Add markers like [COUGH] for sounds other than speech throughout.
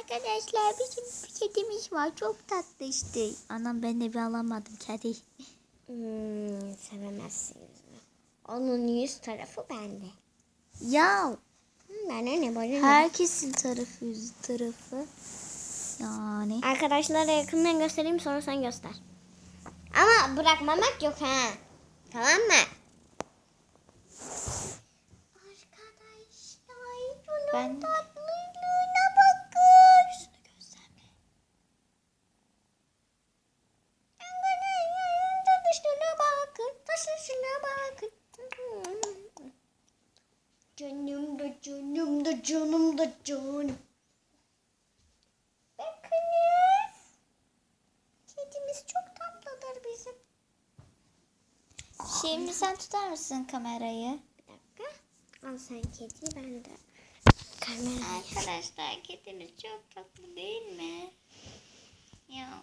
Arkadaşlar bizim bir kedimiz var. Çok tatlı işte. Anam ben de bir alamadım kedi. Hmm, sevemezsiniz. Onun yüz tarafı bende. Ya Hmm, Bana ne bana ne? herkesin tarafı yüz tarafı. Yani. Arkadaşlara yakından göstereyim sonra sen göster. Ama bırakmamak yok ha. Tamam mı? Arkadaşlar Ben- tatlılığına da canım da canım. Bakınız. Kedimiz çok tatlıdır bizim. Şimdi sen tutar mısın kamerayı? Bir dakika. Al sen kediyi ben de. Kamera. Arkadaşlar kediniz çok tatlı değil mi? Ya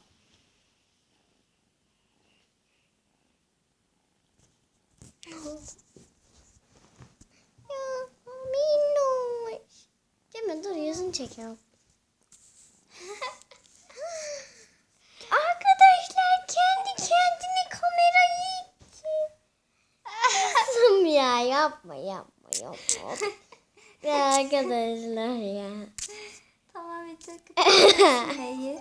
minnoş. Değil yüzünü çekiyorum. [LAUGHS] Arkadaşlar kendi kendine kamerayı itti. Kızım ya yapma yapma yapma. [LAUGHS] ya arkadaşlar ya. Tamam. Hayır.